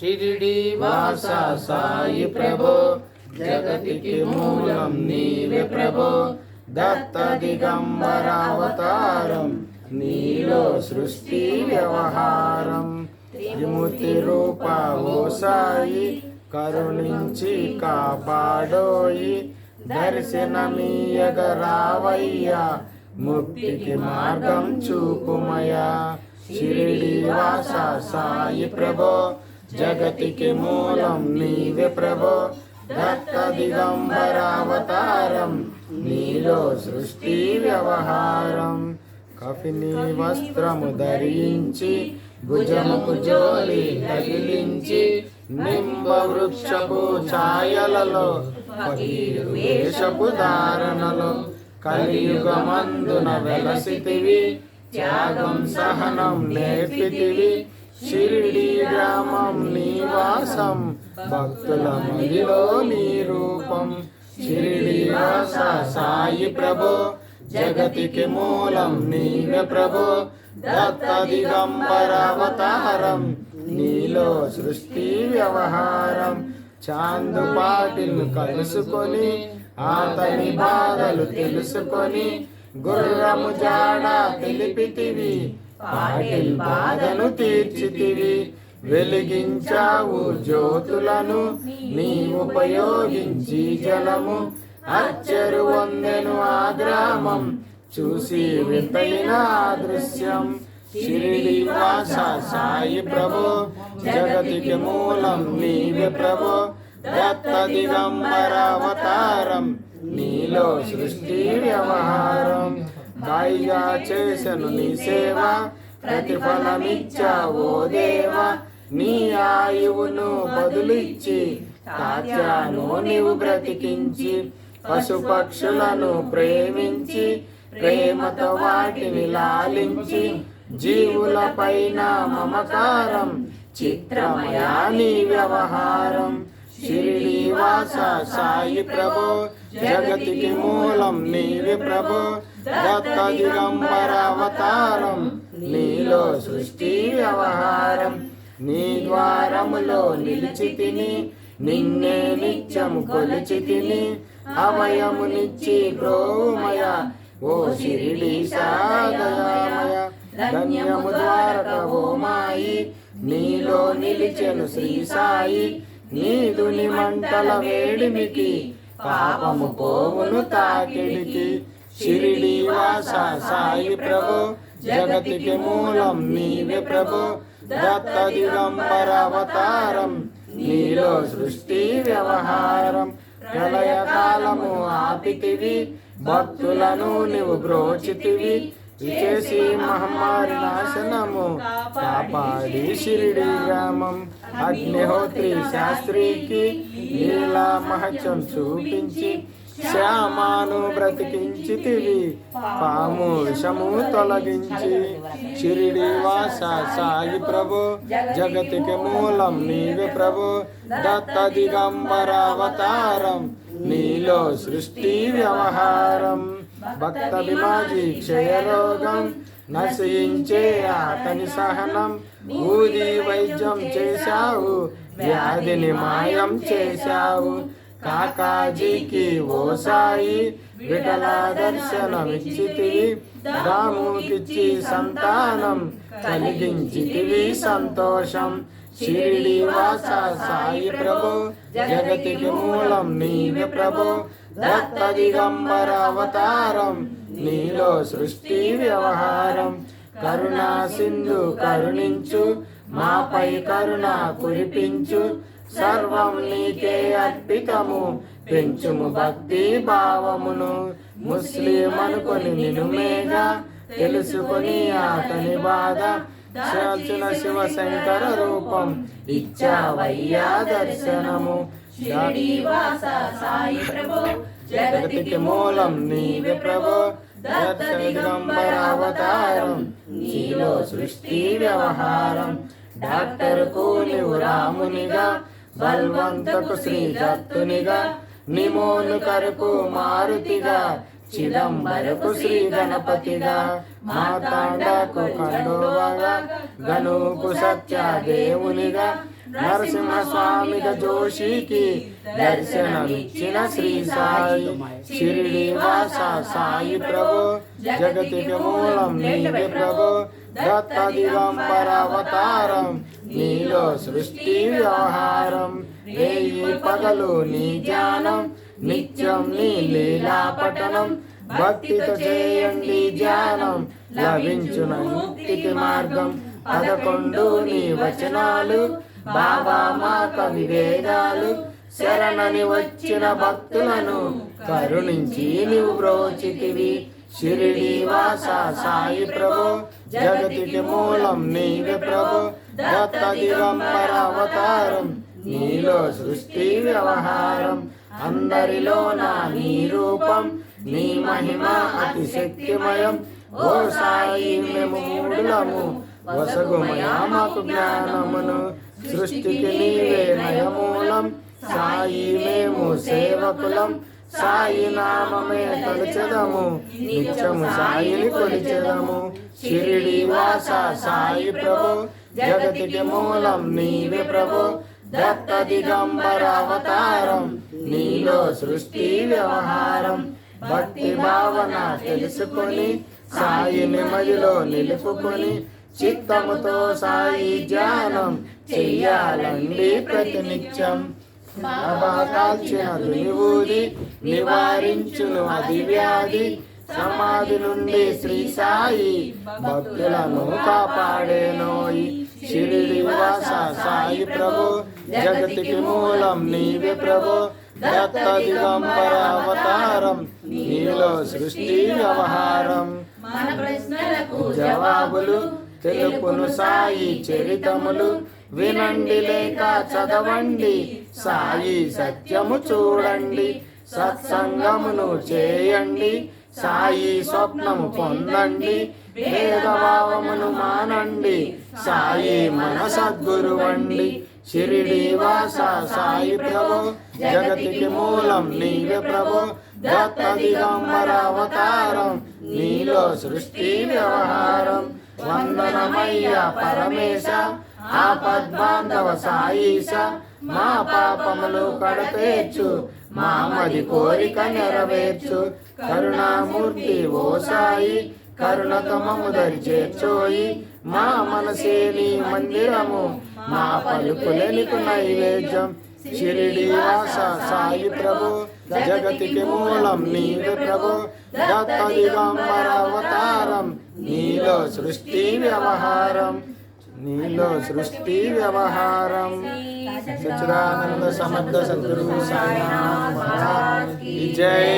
షిరిడి వాస సాయి ప్రభో జగతికి మూలం నీవే ప్రభో. దత్త దిగంబరావతారం నీలో సృష్టి వ్యవహారం. త్రిమూర్తి రూప ఓ సాయి కరుణించి కాపాడోయి. దర్శనమీయగ రావయ్యా ముక్తికి మార్గం చూపుమయ షిరిడి వాస సాయి ప్రభో జగతికి మూలం నీవే ప్రభో. దత్త దిగంబరావతారం నీలో సృష్టి వ్యవహారం. కఫిని వస్త్రము ధరించి భుజముకు జోలి తగిలించి నింబ వృక్షపు ఛాయలలో పకీరు వేషపు ధారణలో. కలియుగమందున వెలసితివి త్యాగం సహనం నేర్పితివి షిరిడి గ్రామం భక్తుల మదిలో నీ రూపం సాయి ప్రభో జగతికి మూలం నీవే ప్రభో. దత్త దిగంబరావతారం నీలో సృష్టి వ్యవహారం. చాందు పాటిల్ కలుసుకొని అతని బాధలు తెలుసుకొని గుర్రము జాడ తెలిపితివి పాటిల్ బాధను తీర్చితివి. వెలిగించావు జ్యోతులను నీ ఉపయోగించి జలము. అచ్చరు వందెను ఆ గ్రామం చూసి వింతైన దృశ్యం. శ్రీనివాస సాయి ప్రభో జగతికి మూలం నీవే ప్రభో. దత్త దిగంబరావతారం నీలో సృష్టి వ్యవహారం. హాయిగా చేసను నీ సేవ ప్రతిఫలమిచ్చావో దేవా. నీ ఆయువును బదులిచ్చి కాచాను నీవు బ్రతికించి పశుపక్షులను ప్రేమించి ప్రేమతో వాటిని లాలించి జీవుల పైన మమకారం చిత్రమయా నీ వ్యవహారం. శ్రీనివాస సాయి ప్రభో జగతికి మూలం నీవి ప్రభో దత్త దిగంబరావతారం నీలో సృష్టి వ్యవహారం. నీ ద్వారములో నిలిచి తిని నిన్నే నిత్యము కొలిచి తిని అభయమునిచ్చి ప్రోమయ ఓ శిరిడి సాగమయ ధన్యము ద్వారక ఓ మాయి నీలో నిలిచెను శ్రీ సాయి నీదుని మంటల వేడిమికి పాపము పోవును తాకిడికి. షిరిడి వాస సాయి ప్రభు జగతికి మూలం నీవే ప్రభో దత్తదిగంబరవతారం నీలో సృష్టి వ్యవహారం. ప్రళయకాలము ఆపితివి భక్తులను నీవు బ్రోచితివి. విచేసి మహమ్మారి నాశనము కాపాడి షిరిడి గ్రామం. అగ్నిహోత్రి శాస్త్రికి లీలా మహత్యం చూపించి శ్యామాను బ్రతికించితివి పాము విషము తొలగించి. షిరిడి వాస సాయి ప్రభు జగతికి మూలం నీవి ప్రభు. దత్త దిగంబరావతారం నీలో సృష్టి వ్యవహారం. భక్త విమాజీ క్షయరోగం నశించే అతని సహనం. ఊది వైద్యం చేశావు వ్యాధిని మాయం చేశావు. కాకాజీకి ఓ సాయి విఠల దర్శనమిచ్చితివి దాముకిచ్చి సంతానం కలిగించితివి సంతోషం. షిరిడి వాస సాయి ప్రభు జగతికి మూలం నీవే ప్రభు దత్త దిగంబర అవతారం నీలో సృష్టి వ్యవహారం. కరుణా సింధు కరుణించు మాపై కరుణ కురిపించు సర్వం నీకే అర్పితము. పెంచుము భక్తి భావమును. ముస్లిం అనుకొని నిను మేఘ తెలుసుకొని అతని బాధ. చాల్చిన శివశంకర రూపం ఇచ్చావయ్యా దర్శనము. శ్రీనివాస సాయి ప్రభు జగతికి మూలం నీవే ప్రభు. దర్శన అవతారం నీలో సృష్టి వ్యవహారం. డాక్టర్కు నీవు రామునిగా బల్వంతకు శ్రీదత్తునిగా నిమోను కరకు మారుతిగా చిదంబరకు శ్రీ గణపతిగా మాతాండకు కండోవగా గనుకు సత్య నరసింహస్వామి జోషికి దర్శనమిచ్చిన శ్రీ సాయి. షిరిడి వాస సాయి ప్రభు జగతికి మూలం నీవే ప్రభు దత్త దిగంబర అవతారం నీలో సృష్టి వ్యవహారం వేయి పగలు నీ జ్ఞానం నిత్యం నీ లీలా పఠనం భక్తితో చేయండి ధ్యానం లభించున ముక్తికి మార్గం పదకొండు నీ వచనాలు బాబా మా కవి వేదాలు శరణని వచ్చిన భక్తులను కరుణించి నీవు బ్రోచితివి. శిరిడి వాస సాయి ప్రభు జగతికి మూలం నీవే ప్రభు. దత్త దిగంబర అవతారం నీలో సృష్టి వ్యవహారం. అందరిలో నా నీ రూపం నీ మహిమ అతి శక్తిమయం. ఓ సాయి మేము మూడులము. వసగుమయా మాకు జ్ఞానమును. సృష్టికి నీవే నయమూలం సాయి మేము సేవకులం. సాయి నామమే తలుచదము. నిత్యము సాయిని కొలిచెదము. షిరిడి వాస సాయి ప్రభు. జగతికి మూలం నీవే ప్రభు. దత్త దిగంబర అవతారం. నీలో సృష్టి వ్యవహారం. భక్తి భావన తెలుసుకొని సాయిని మదిలో నిలుపుకొని చిత్తముతో సాయి ధ్యానం చెయ్యాలండి ప్రతినిత్యం. బాబా కాల్చిన దునివూది నివారించును అది వ్యాధి సమాధి నుండి శ్రీ సాయి భక్తులను కాపాడేనోయి. శిరిడి వాస సాయి ప్రభు జగతికి మూలం నీవే ప్రభు. దత్త దిగంబర అవతారం నీలో సృష్టి వ్యవహారం. జవాబులు తెలుపును సాయి చరితములు వినండి లేక చదవండి. సాయి సత్యము చూడండి సత్సంగమును చేయండి. సాయి స్వప్నము పొందండి భేదభావమును మానండి. సాయి మన సద్గురువండి షిరిడి వాస సాయి ప్రభు జగతికి మూలం నీవే ప్రభు. దత్త దిగంబర అవతారం నీలో సృష్టి వ్యవహారం. వందనమయ్య పరమేశ ఆపద్బాంధవ సాయిష మా పాపములు కడతేర్చు మా మది కోరిక నెరవేర్చు కరుణామూర్తి ఓ సాయి కరుణతమము దరి చేర్చోయి మా మనసే నీ మందిరము మా పలుకులెనికు నైవేద్యం షిరిడి వాస సాయి ప్రభు జగతికి మూలం నీవే ప్రభు దత్త దిగంబర అవతారం నీలో సృష్టి వ్యవహారం నీలో సృష్టి వ్యవహారం సచిదానంద సమర్థ సద్గురు సాయి జై